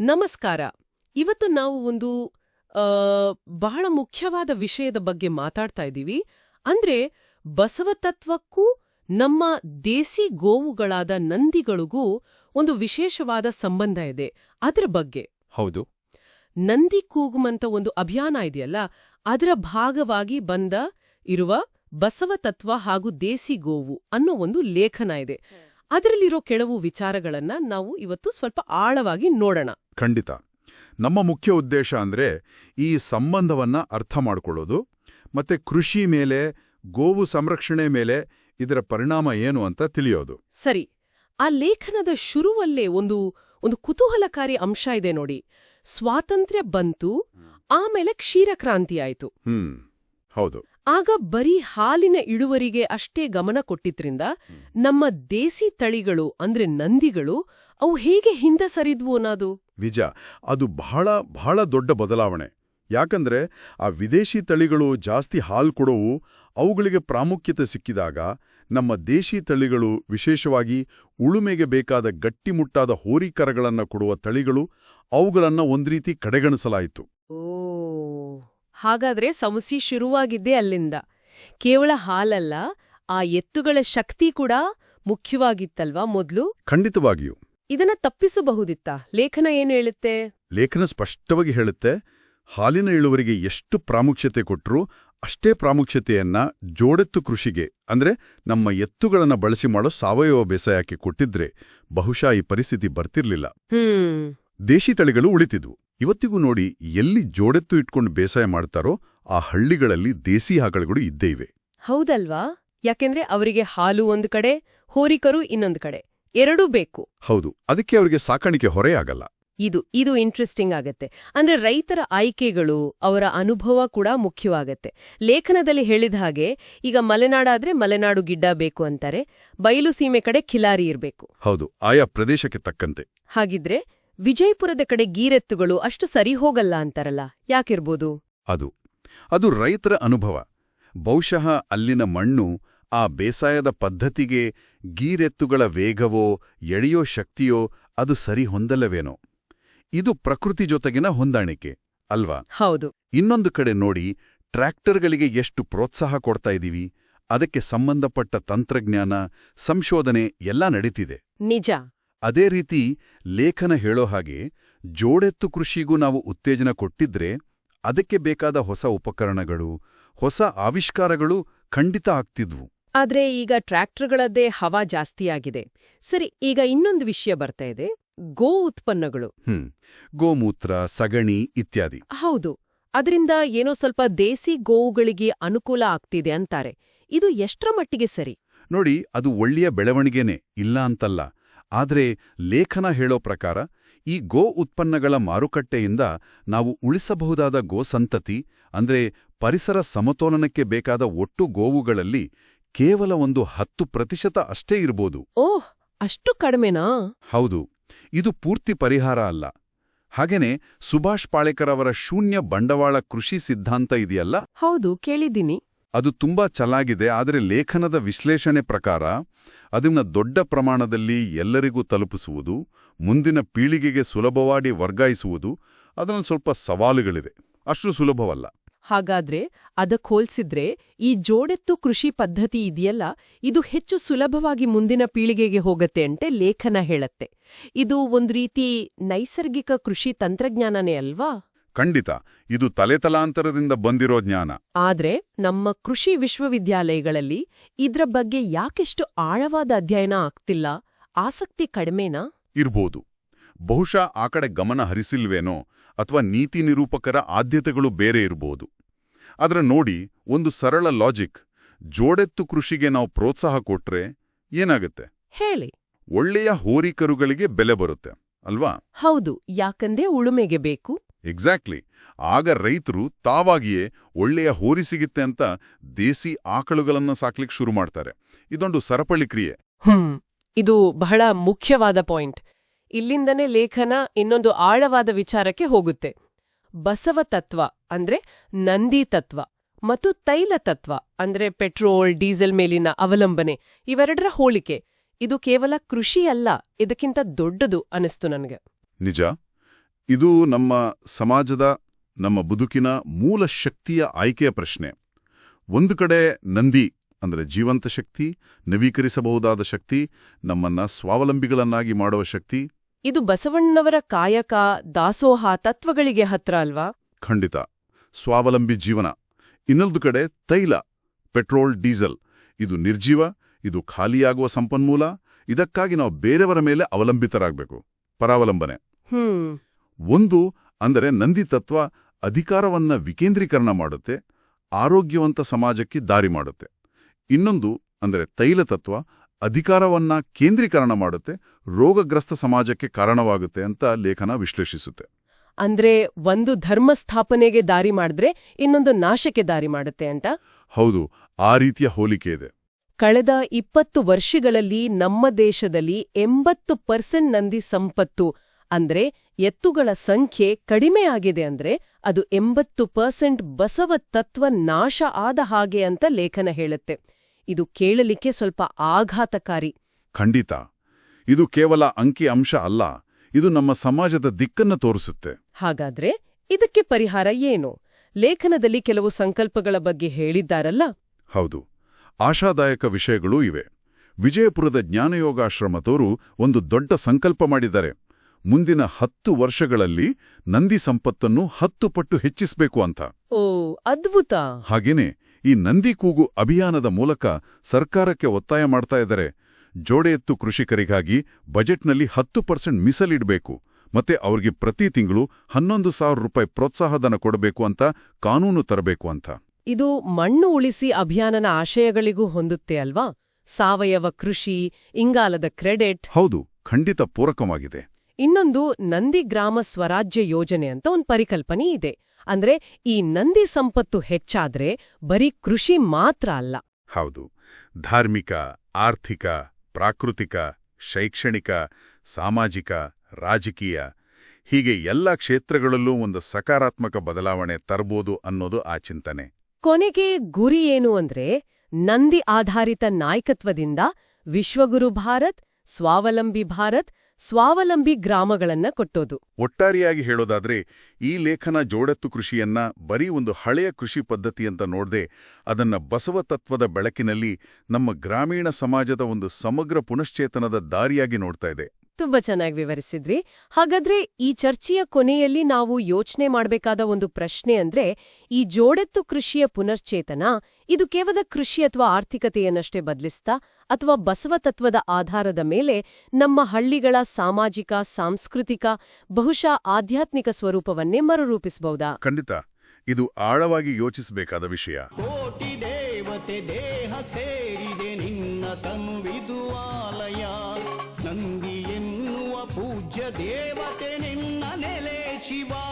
ನಮಸ್ಕಾರ. ಇವತ್ತು ನಾವು ಒಂದು ಆ, ಬಹಳ ಮುಖ್ಯವಾದ ವಿಷಯದ ಬಗ್ಗೆ ಮಾತಾಡ್ತಾ ಇದ್ದೀವಿ. ಅಂದ್ರೆ ಬಸವ ತತ್ವಕ್ಕೂ ನಮ್ಮ ದೇಸಿ ಗೋವುಗಳಾದ ನಂದಿಗಳಿಗೂ ಒಂದು ವಿಶೇಷವಾದ ಸಂಬಂಧ ಇದೆ. ಅದರ ಬಗ್ಗೆ. ಹೌದು. ನಂದಿ ಕೂಗುಮಂತ ಒಂದು ಅಭಿಯಾನ ಇದೆಯಲ್ಲ ಅದರ ಭಾಗವಾಗಿ ಬಂದ ಇರುವ ಬಸವ ತತ್ವ ಹಾಗೂ ದೇಸಿ ಗೋವು ಅನ್ನೋ ಒಂದು ಲೇಖನ ಇದೆ. ಅದರಲ್ಲಿರೋ ಕೆಲವು ವಿಚಾರಗಳನ್ನ ನಾವು ಇವತ್ತು ಸ್ವಲ್ಪ ಆಳವಾಗಿ ನೋಡೋಣ. ಖಂಡಿತ. ನಮ್ಮ ಮುಖ್ಯ ಉದ್ದೇಶ ಅಂದ್ರೆ ಈ ಸಂಬಂಧವನ್ನ ಅರ್ಥ ಮಾಡಿಕೊಳ್ಳೋದು ಮತ್ತೆ ಕೃಷಿ ಮೇಲೆ ಗೋವು ಸಂರಕ್ಷಣೆ ಮೇಲೆ ಇದರ ಪರಿಣಾಮ ಏನು ಅಂತ ತಿಳಿಯೋದು. ಸರಿ ಆ ಲೇಖನದ ಶುರುವಲ್ಲೇ ಒಂದು ಒಂದು ಕುತೂಹಲಕಾರಿ ಅಂಶ ಇದೆ ನೋಡಿ. ಸ್ವಾತಂತ್ರ್ಯ ಬಂತು ಆಮೇಲೆ ಕ್ಷೀರಕ್ರಾಂತಿ ಆಯಿತು. ಹ್ಮ್ ಹೌದು. ಆಗ ಬರೀ ಹಾಲಿನ ಇಳುವರಿಗೆ ಅಷ್ಟೇ ಗಮನ ಕೊಟ್ಟಿದ್ರಿಂದ ನಮ್ಮ ದೇಸಿ ತಳಿಗಳು ಅಂದ್ರೆ ನಂದಿಗಳು ಅವು ಹೇಗೆ ಹಿಂದೆ ಸರಿದ್ವು ಅನ್ನೋದು? ವಿಜ ಅದು ಬಹಳ ಬಹಳ ದೊಡ್ಡ ಬದಲಾವಣೆ. ಯಾಕಂದ್ರೆ ಆ ವಿದೇಶಿ ತಳಿಗಳು ಜಾಸ್ತಿ ಹಾಲು ಕೊಡೋವು ಅವುಗಳಿಗೆ ಪ್ರಾಮುಖ್ಯತೆ ಸಿಕ್ಕಿದಾಗ ನಮ್ಮ ದೇಶಿ ತಳಿಗಳು ವಿಶೇಷವಾಗಿ ಉಳುಮೆಗೆ ಬೇಕಾದ ಗಟ್ಟಿಮುಟ್ಟಾದ ಹೋರಿಕರಗಳನ್ನು ಕೊಡುವ ತಳಿಗಳು ಅವುಗಳನ್ನ ಒಂದ್ರೀತಿ ಕಡೆಗಣಿಸಲಾಯಿತು. ಓ. ಹಾಗಾದ್ರೆ ಸಮಸ್ಯೆ ಶುರುವಾಗಿದ್ದೇ ಅಲ್ಲಿಂದ. ಕೇವಲ ಹಾಲಲ್ಲ ಆ ಎತ್ತುಗಳ ಶಕ್ತಿ ಕೂಡ ಮುಖ್ಯವಾಗಿತ್ತಲ್ವಾ ಮೊದಲು? ಖಂಡಿತವಾಗಿಯೂ. ಇದನ್ನ ತಪ್ಪಿಸಬಹುದಿತ್ತ? ಲೇಖನ ಏನು ಹೇಳುತ್ತೆ? ಲೇಖನ ಸ್ಪಷ್ಟವಾಗಿ ಹೇಳುತ್ತೆ ಹಾಲಿನ ಇಳುವರಿಗೆ ಎಷ್ಟು ಪ್ರಾಮುಖ್ಯತೆ ಕೊಟ್ಟರು ಅಷ್ಟೇ ಪ್ರಾಮುಖ್ಯತೆಯನ್ನ ಜೋಡೆತ್ತು ಕೃಷಿಗೆ ಅಂದ್ರೆ ನಮ್ಮ ಎತ್ತುಗಳನ್ನ ಬಳಸಿ ಮಾಡೋ ಸಾವಯವ ಬೇಸಾಯಕ್ಕೆ ಕೊಟ್ಟಿದ್ರೆ ಬಹುಶಃ ಈ ಪರಿಸ್ಥಿತಿ ಬರ್ತಿರ್ಲಿಲ್ಲ. ಹ್ಮ್. ದೇಶಿ ತಳಿಗಳು ಉಳಿತಿದ್ವು. ಇವತ್ತಿಗೂ ನೋಡಿ ಎಲ್ಲಿ ಜೋಡೆತ್ತು ಇಟ್ಕೊಂಡು ಬೇಸಾಯ ಮಾಡ್ತಾರೋ ಆ ಹಳ್ಳಿಗಳಲ್ಲಿ ದೇಸಿ ಆಕಳುಗಳು ಇದ್ದೇ ಇವೆ. ಹೌದಲ್ವಾ? ಯಾಕೆಂದ್ರೆ ಅವರಿಗೆ ಹಾಲು ಒಂದು ಕಡೆ ಹೋರಿಕರು ಇನ್ನೊಂದು ಕಡೆ. ಎರಡೂ ಬೇಕು. ಹೌದು ಅದಕ್ಕೆ ಅವರಿಗೆ ಸಾಕಾಣಿಕೆ ಹೊರೆಯಾಗಲ್ಲ ಇದು ಇದು ಇಂಟ್ರೆಸ್ಟಿಂಗ್ ಆಗತ್ತೆ. ಅಂದ್ರೆ ರೈತರ ಆಯ್ಕೆಗಳು ಅವರ ಅನುಭವ ಕೂಡ ಮುಖ್ಯವಾಗತ್ತೆ. ಲೇಖನದಲ್ಲಿ ಹೇಳಿದ ಹಾಗೆ ಈಗ ಮಲೆನಾಡಾದ್ರೆ ಮಲೆನಾಡು ಗಿಡ್ಡ ಬೇಕು ಅಂತಾರೆ ಬಯಲು ಸೀಮೆ ಕಡೆ ಖಿಲಾರಿ ಇರಬೇಕು. ಹೌದು ಆಯಾ ಪ್ರದೇಶಕ್ಕೆ ತಕ್ಕಂತೆ. ಹಾಗಿದ್ರೆ ವಿಜಯಪುರದ ಕಡೆ ಗೀರೆತ್ತುಗಳು ಅಷ್ಟು ಸರಿ ಹೋಗಲ್ಲ ಅಂತಾರಲ್ಲ ಯಾಕಿರ್ಬೋದು? ಅದು ಅದು ರೈತರ ಅನುಭವ. ಬಹುಶಃ ಅಲ್ಲಿನ ಮಣ್ಣು ಆ ಬೇಸಾಯದ ಪದ್ಧತಿಗೆ ಗೀರೆತ್ತುಗಳ ವೇಗವೋ ಎಳೆಯೋ ಶಕ್ತಿಯೋ ಅದು ಸರಿ ಹೊಂದಲ್ಲವೇನೋ. ಇದು ಪ್ರಕೃತಿ ಜೊತೆಗಿನ ಹೊಂದಾಣಿಕೆ ಅಲ್ವಾ? ಹೌದು. ಇನ್ನೊಂದು ಕಡೆ ನೋಡಿ ಟ್ರ್ಯಾಕ್ಟರ್ಗಳಿಗೆ ಎಷ್ಟು ಪ್ರೋತ್ಸಾಹ ಕೊಡ್ತಾ ಇದೀವಿ ಅದಕ್ಕೆ ಸಂಬಂಧಪಟ್ಟ ತಂತ್ರಜ್ಞಾನ ಸಂಶೋಧನೆ ಎಲ್ಲ ನಡೀತಿದೆ. ನಿಜ. ಅದೇ ರೀತಿ ಲೇಖನ ಹೇಳೋ ಹಾಗೆ ಜೋಡೆತ್ತು ಕೃಷಿಗೂ ನಾವು ಉತ್ತೇಜನ ಕೊಟ್ಟಿದ್ರೆ ಅದಕ್ಕೆ ಬೇಕಾದ ಹೊಸ ಉಪಕರಣಗಳು ಹೊಸ ಆವಿಷ್ಕಾರಗಳು ಖಂಡಿತ ಆಗ್ತಿದ್ವು. ಆದ್ರೆ ಈಗ ಟ್ರ್ಯಾಕ್ಟರ್ಗಳದ್ದೇ ಹವಾ ಜಾಸ್ತಿಯಾಗಿದೆ ಸರಿ ಈಗ ಇನ್ನೊಂದು ವಿಷಯ ಬರ್ತಾ ಇದೆ. ಗೋ ಉತ್ಪನ್ನಗಳು. ಹ್ಮ್ ಗೋಮೂತ್ರ ಸಗಣಿ ಇತ್ಯಾದಿ. ಹೌದು ಅದರಿಂದ ಏನೋ ಸ್ವಲ್ಪ ದೇಸಿ ಗೋವುಗಳಿಗೆ ಅನುಕೂಲ ಆಗ್ತಿದೆ ಅಂತಾರೆ. ಇದು ಎಷ್ಟರ ಮಟ್ಟಿಗೆ ಸರಿ? ನೋಡಿ ಅದು ಒಳ್ಳೆಯ ಬೆಳವಣಿಗೆನೇ ಇಲ್ಲ ಅಂತಲ್ಲ. ಆದ್ರೆ ಲೇಖನ ಹೇಳೋ ಪ್ರಕಾರ ಈ ಗೋ ಉತ್ಪನ್ನಗಳ ಮಾರುಕಟ್ಟೆಯಿಂದ ನಾವು ಉಳಿಸಬಹುದಾದ ಗೋಸಂತತಿ ಅಂದ್ರೆ ಪರಿಸರ ಸಮತೋಲನಕ್ಕೆ ಬೇಕಾದ ಒಟ್ಟು ಗೋವುಗಳಲ್ಲಿ ಕೇವಲ ಒಂದು ಹತ್ತು ಪ್ರತಿಶತ ಅಷ್ಟೇ ಇರ್ಬೋದು. ಓಹ್ ಅಷ್ಟು ಕಡಿಮೆನಾ? ಹೌದು ಇದು ಪೂರ್ತಿ ಪರಿಹಾರ ಅಲ್ಲ. ಹಾಗೇನೆ ಸುಭಾಷ್ ಪಾಳೇಕರ್ ಅವರ ಶೂನ್ಯ ಬಂಡವಾಳ ಕೃಷಿ ಸಿದ್ಧಾಂತ ಇದೆಯಲ್ಲ? ಹೌದು ಕೇಳಿದ್ದೀನಿ. ಅದು ತುಂಬಾ ಚಲಾಗಿದೆ ಆದರೆ ಲೇಖನದ ವಿಶ್ಲೇಷಣೆ ಪ್ರಕಾರ ಅದನ್ನ ದೊಡ್ಡ ಪ್ರಮಾಣದಲ್ಲಿ ಎಲ್ಲರಿಗೂ ತಲುಪಿಸುವುದು, ಮುಂದಿನ ಪೀಳಿಗೆಗೆ ಸುಲಭವಾಗಿ ವರ್ಗಾಯಿಸುವುದು, ಅದರಲ್ಲಿ ಸ್ವಲ್ಪ ಸವಾಲುಗಳಿವೆ ಅಷ್ಟು ಸುಲಭವಲ್ಲ. ಹಾಗಾದ್ರೆ ಅದಕ್ಕೆ ಹೋಲಿಸಿದ್ರೆ ಈ ಜೋಡೆತ್ತು ಕೃಷಿ ಪದ್ಧತಿ ಇದೆಯಲ್ಲ? ಇದು ಹೆಚ್ಚು ಸುಲಭವಾಗಿ ಮುಂದಿನ ಪೀಳಿಗೆಗೆ ಹೋಗತ್ತೆ ಅಂತೆ ಲೇಖನ ಹೇಳತ್ತೆ. ಇದು ಒಂದು ರೀತಿ ನೈಸರ್ಗಿಕ ಕೃಷಿ ತಂತ್ರಜ್ಞಾನನೇ ಅಲ್ವಾ? ಖಂಡಿತ ಇದು ತಲೆತಲಾಂತರದಿಂದ ಬಂದಿರೋ ಜ್ಞಾನ. ಆದ್ರೆ ನಮ್ಮ ಕೃಷಿ ವಿಶ್ವವಿದ್ಯಾಲಯಗಳಲ್ಲಿ ಇದ್ರ ಬಗ್ಗೆ ಯಾಕೆಷ್ಟು ಆಳವಾದ ಅಧ್ಯಯನ ಆಗ್ತಿಲ್ಲ? ಆಸಕ್ತಿ ಕಡಿಮೆನಾ? ಇರ್ಬೋದು. ಬಹುಶಃ ಆ ಕಡೆ ಗಮನ ಹರಿಸಿಲ್ವೇನೋ ಅಥವಾ ನೀತಿ ನಿರೂಪಕರ ಆದ್ಯತೆಗಳು ಬೇರೆ ಇರ್ಬೋದು. ಆದರೆ ನೋಡಿ ಒಂದು ಸರಳ ಲಾಜಿಕ್ ಜೋಡೆತ್ತು ಕೃಷಿಗೆ ನಾವು ಪ್ರೋತ್ಸಾಹ ಕೊಟ್ರೆ ಏನಾಗುತ್ತೆ? ಹೇಳಿ. ಒಳ್ಳೆಯ ಹೋರಿಕರುಗಳಿಗೆ ಬೆಲೆ ಬರುತ್ತೆ ಅಲ್ವಾ? ಹೌದು ಯಾಕಂದೇ ಉಳುಮೆಗೆ ಬೇಕು. ಎಕ್ಸಾಕ್ಟ್ಲಿ ಆಗ ರೈತರು ತಾವಾಗಿಯೇ ಒಳ್ಳೆಯ ಹೋರಿ ಸಿಗುತ್ತೆ ಅಂತ ದೇಸಿ ಆಕಳುಗಳನ್ನು ಸಾಕ್ಲಿಕ್ಕೆ ಶುರು ಮಾಡ್ತಾರೆ. ಇದೊಂದು ಸರಪಳಿ ಕ್ರಿಯೆ. ಹ್ಮ್ ಇದು ಬಹಳ ಮುಖ್ಯವಾದ ಪಾಯಿಂಟ್. ಇಲ್ಲಿಂದನೇ ಲೇಖನ ಇನ್ನೊಂದು ಆಳವಾದ ವಿಚಾರಕ್ಕೆ ಹೋಗುತ್ತೆ. ಬಸವ ತತ್ವ ಅಂದ್ರೆ ನಂದಿ ತತ್ವ ಮತ್ತು ತೈಲ ತತ್ವ ಅಂದ್ರೆ ಪೆಟ್ರೋಲ್ ಡೀಸೆಲ್ ಮೇಲಿನ ಅವಲಂಬನೆ ಇವೆರಡರ ಹೋಲಿಕೆ ಇದು ಕೇವಲ ಕೃಷಿ ಅಲ್ಲ ಇದಕ್ಕಿಂತ ದೊಡ್ಡದು ಅನಿಸ್ತು ನನಗೆ. ನಿಜ? ಇದು ನಮ್ಮ ಸಮಾಜದ ನಮ್ಮ ಬದುಕಿನ ಮೂಲ ಶಕ್ತಿಯ ಆಯ್ಕೆಯ ಪ್ರಶ್ನೆ. ಒಂದು ಕಡೆ ನಂದಿ ಅಂದರೆ ಜೀವಂತ ಶಕ್ತಿ ನವೀಕರಿಸಬಹುದಾದ ಶಕ್ತಿ ನಮ್ಮನ್ನ ಸ್ವಾವಲಂಬಿಗಳನ್ನಾಗಿ ಮಾಡುವ ಶಕ್ತಿ. ಇದು ಬಸವಣ್ಣವರ ಕಾಯಕ ದಾಸೋಹ ತತ್ವಗಳಿಗೆ ಹತ್ರ ಅಲ್ವಾ? ಖಂಡಿತ. ಸ್ವಾವಲಂಬಿ ಜೀವನ. ಇನ್ನೊಂದು ಕಡೆ ತೈಲ ಪೆಟ್ರೋಲ್ ಡೀಸೆಲ್. ಇದು ನಿರ್ಜೀವ ಇದು ಖಾಲಿಯಾಗುವ ಸಂಪನ್ಮೂಲ. ಇದಕ್ಕಾಗಿ ನಾವು ಬೇರೆಯವರ ಮೇಲೆ ಅವಲಂಬಿತರಾಗಬೇಕು. ಪರಾವಲಂಬನೆ. ಹ್ಮ್. ಒಂದು ಅಂದರೆ ನಂದಿ ತತ್ವ ಅಧಿಕಾರವನ್ನ ವಿಕೇಂದ್ರೀಕರಣ ಮಾಡುತ್ತೆ ಆರೋಗ್ಯವಂತ ಸಮಾಜಕ್ಕೆ ದಾರಿ ಮಾಡುತ್ತೆ. ಇನ್ನೊಂದು ಅಂದರೆ ತೈಲ ತತ್ವ ಅಧಿಕಾರವನ್ನ ಕೇಂದ್ರೀಕರಣ ಮಾಡುತ್ತೆ ರೋಗಗ್ರಸ್ತ ಸಮಾಜಕ್ಕೆ ಕಾರಣವಾಗುತ್ತೆ ಅಂತ ಲೇಖನ ವಿಶ್ಲೇಷಿಸುತ್ತೆ. ಅಂದ್ರೆ ಒಂದು ಧರ್ಮ ಸ್ಥಾಪನೆಗೆ ದಾರಿ ಮಾಡಿದ್ರೆ ಇನ್ನೊಂದು ನಾಶಕ್ಕೆ ದಾರಿ ಮಾಡುತ್ತೆ ಅಂತ? ಹೌದು ಆ ರೀತಿಯ ಹೋಲಿಕೆ ಇದೆ. ಕಳೆದ ಇಪ್ಪತ್ತು ವರ್ಷಗಳಲ್ಲಿ ನಮ್ಮ ದೇಶದಲ್ಲಿ ಎಂಬತ್ತು ಪರ್ಸೆಂಟ್ ನಂದಿ ಸಂಪತ್ತು ಅಂದ್ರೆ ಎತ್ತುಗಳ ಸಂಖ್ಯೆ ಕಡಿಮೆಯಾಗಿದೆ ಅಂದ್ರೆ ಅದು ಎಂಬತ್ತು ಪರ್ಸೆಂಟ್ ಬಸವ ತತ್ವ ನಾಶ ಆದ ಹಾಗೆ ಅಂತ ಲೇಖನ ಹೇಳುತ್ತೆ. ಇದು ಕೇಳಲಿಕ್ಕೆ ಸ್ವಲ್ಪ ಆಘಾತಕಾರಿ. ಖಂಡಿತ. ಇದು ಕೇವಲ ಅಂಕಿ ಅಂಶ ಅಲ್ಲ ಇದು ನಮ್ಮ ಸಮಾಜದ ದಿಕ್ಕನ್ನ ತೋರಿಸುತ್ತೆ. ಹಾಗಾದ್ರೆ ಇದಕ್ಕೆ ಪರಿಹಾರ ಏನು? ಲೇಖನದಲ್ಲಿ ಕೆಲವು ಸಂಕಲ್ಪಗಳ ಬಗ್ಗೆ ಹೇಳಿದ್ದಾರಲ್ಲ? ಹೌದು. ಆಶಾದಾಯಕ ವಿಷಯಗಳೂ ಇವೆ. ವಿಜಯಪುರದ ಜ್ಞಾನಯೋಗಾಶ್ರಮದವರು ಒಂದು ದೊಡ್ಡ ಸಂಕಲ್ಪ ಮಾಡಿದ್ದಾರೆ. ಮುಂದಿನ ಹತ್ತು ವರ್ಷಗಳಲ್ಲಿ ನಂದಿ ಸಂಪತ್ತನ್ನು ಹತ್ತು ಪಟ್ಟು ಹೆಚ್ಚಿಸಬೇಕು ಅಂತ. ಓ ಅದ್ಭುತ. ಹಾಗೇನೆ ಈ ನಂದಿ ಕೂಗು ಅಭಿಯಾನದ ಮೂಲಕ ಸರ್ಕಾರಕ್ಕೆ ಒತ್ತಾಯ ಮಾಡ್ತಾ ಇದ್ದಾರೆ. ಜೋಡೆ ಎತ್ತು ಕೃಷಿಕರಿಗಾಗಿ ಬಜೆಟ್ನಲ್ಲಿ ಹತ್ತು ಪರ್ಸೆಂಟ್ ಮೀಸಲಿಡಬೇಕು ಮತ್ತೆ ಅವ್ರಿಗೆ ಪ್ರತಿ ತಿಂಗಳು ಹನ್ನೊಂದು ಸಾವಿರ ರೂಪಾಯಿ ಪ್ರೋತ್ಸಾಹಧನ ಕೊಡಬೇಕು ಅಂತ ಕಾನೂನು ತರಬೇಕು ಅಂತ. ಇದು ಮಣ್ಣು ಉಳಿಸಿ ಅಭಿಯಾನನ ಆಶಯಗಳಿಗೂ ಹೊಂದುತ್ತೆ ಅಲ್ವಾ? ಸಾವಯವ ಕೃಷಿ ಇಂಗಾಲದ ಕ್ರೆಡಿಟ್. ಹೌದು ಖಂಡಿತ ಪೂರಕವಾಗಿದೆ. ಇನ್ನೊಂದು ನಂದಿ ಗ್ರಾಮ ಸ್ವರಾಜ್ಯ ಯೋಜನೆ ಅಂತ ಒಂದು ಪರಿಕಲ್ಪನೆ ಇದೆ. ಅಂದ್ರೆ ಈ ನಂದಿ ಸಂಪತ್ತು ಹೆಚ್ಚಾದ್ರೆ ಬರೀ ಕೃಷಿ ಮಾತ್ರ ಅಲ್ಲ. ಹೌದು. ಧಾರ್ಮಿಕ ಆರ್ಥಿಕ ಪ್ರಾಕೃತಿಕ ಶೈಕ್ಷಣಿಕ ಸಾಮಾಜಿಕ ರಾಜಕೀಯ ಹೀಗೆ ಎಲ್ಲ ಕ್ಷೇತ್ರಗಳಲ್ಲೂ ಒಂದು ಸಕಾರಾತ್ಮಕ ಬದಲಾವಣೆ ತರಬಹುದು ಅನ್ನೋದು ಆ ಚಿಂತನೆ. ಕೊನೆಗೆ ಗುರಿ ಏನು ಅಂದ್ರೆ ನಂದಿ ಆಧಾರಿತ ನಾಯಕತ್ವದಿಂದ ವಿಶ್ವಗುರು ಭಾರತ್ ಸ್ವಾವಲಂಬಿ ಭಾರತ್ ಸ್ವಾವಲಂಬಿ ಗ್ರಾಮಗಳನ್ನ ಕೊಟ್ಟೋದು. ಒಟ್ಟಾರೆಯಾಗಿ ಹೇಳೋದಾದ್ರೆ, ಈ ಲೇಖನ ಜೋಡತ್ತು ಕೃಷಿಯನ್ನ ಬರೀ ಒಂದು ಹಳೆಯ ಕೃಷಿ ಪದ್ಧತಿ ಅಂತ ನೋಡದೆ, ಅದನ್ನ ಬಸವ ತತ್ವದ ಬೆಳಕಿನಲ್ಲಿ ನಮ್ಮ ಗ್ರಾಮೀಣ ಸಮಾಜದ ಒಂದು ಸಮಗ್ರ ಪುನಶ್ಚೇತನದ ದಾರಿಯಾಗಿ ನೋಡ್ತಾ ಇದೆ. ತುಂಬಾ ಚೆನ್ನಾಗಿ ವಿವರಿಸಿದ್ರಿ. ಹಾಗಾದ್ರೆ ಈ ಚರ್ಚೆಯ ಕೊನೆಯಲ್ಲಿ ನಾವು ಯೋಚನೆ ಮಾಡಬೇಕಾದ ಒಂದು ಪ್ರಶ್ನೆ ಅಂದ್ರೆ ಈ ಜೋಡೆತ್ತು ಕೃಷಿಯ ಪುನರ್ಚೇತನ ಇದು ಕೇವಲ ಕೃಷಿ ಅಥವಾ ಆರ್ಥಿಕತೆಯನ್ನಷ್ಟೇ ಬದಲಿಸ್ತಾ ಅಥವಾ ಬಸವ ತತ್ವದ ಆಧಾರದ ಮೇಲೆ ನಮ್ಮ ಹಳ್ಳಿಗಳ ಸಾಮಾಜಿಕ ಸಾಂಸ್ಕೃತಿಕ ಬಹುಶಃ ಆಧ್ಯಾತ್ಮಿಕ ಸ್ವರೂಪವನ್ನೇ ಮರುರೂಪಿಸಬಹುದಾ ಖಂಡಿತ. ಇದು ಆಳವಾಗಿ ಯೋಚಿಸಬೇಕಾದ ವಿಷಯ. ಕೋಟಿ ದೇವತೆ ದೇಹ ಸೇರಿದೆ ನಿನ್ನ ತನುವಿದು దేవత నిన్న నెలేచివా